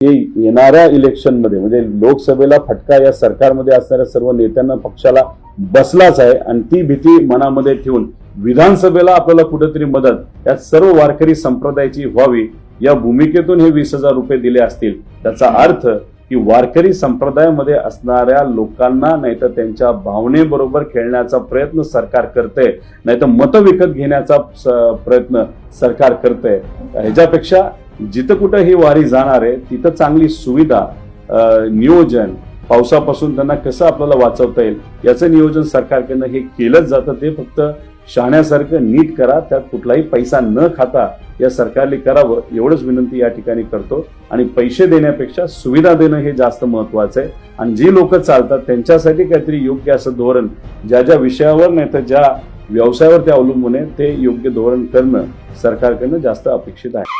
की येणाऱ्या इलेक्शनमध्ये म्हणजे लोकसभेला फटका या सरकारमध्ये असणाऱ्या सर्व नेत्यांना पक्षाला बसलाच आहे आणि ती भीती मनामध्ये ठेवून विधानसभेला आपल्याला कुठेतरी मदत या सर्व वारकरी संप्रदायाची व्हावी या भूमिकेतून हे वीस हजार रुपये दिले असतील. त्याचा अर्थ की वारकरी संप्रदायामध्ये असणाऱ्या लोकांना नाही तर त्यांच्या भावनेबरोबर खेळण्याचा प्रयत्न सरकार करते नाही तर मतं विकत घेण्याचा स- प्रयत्न सरकार करते ह्याच्यापेक्षा जिथं कुठं ही वारी जाणार आहे तिथं चांगली सुविधा नियोजन पावसापासून त्यांना कसं आपल्याला वाचवता येईल याचं नियोजन सरकारकडनं हे केलंच जातं. ते फक्त शाण्यासारखं नीट करा त्यात कुठलाही पैसा न खाता या सरकारने करावं एवढंच विनंती या ठिकाणी करतो. आणि पैसे देण्यापेक्षा सुविधा देणं हे जास्त महत्वाचं आहे. आणि जी लोक चालतात त्यांच्यासाठी काहीतरी योग्य असं धोरण ज्या ज्या विषयावर नाही तर ज्या व्यवसायावर ते अवलंबून आहे ते योग्य धोरण करणं सरकारकडनं जास्त अपेक्षित आहे.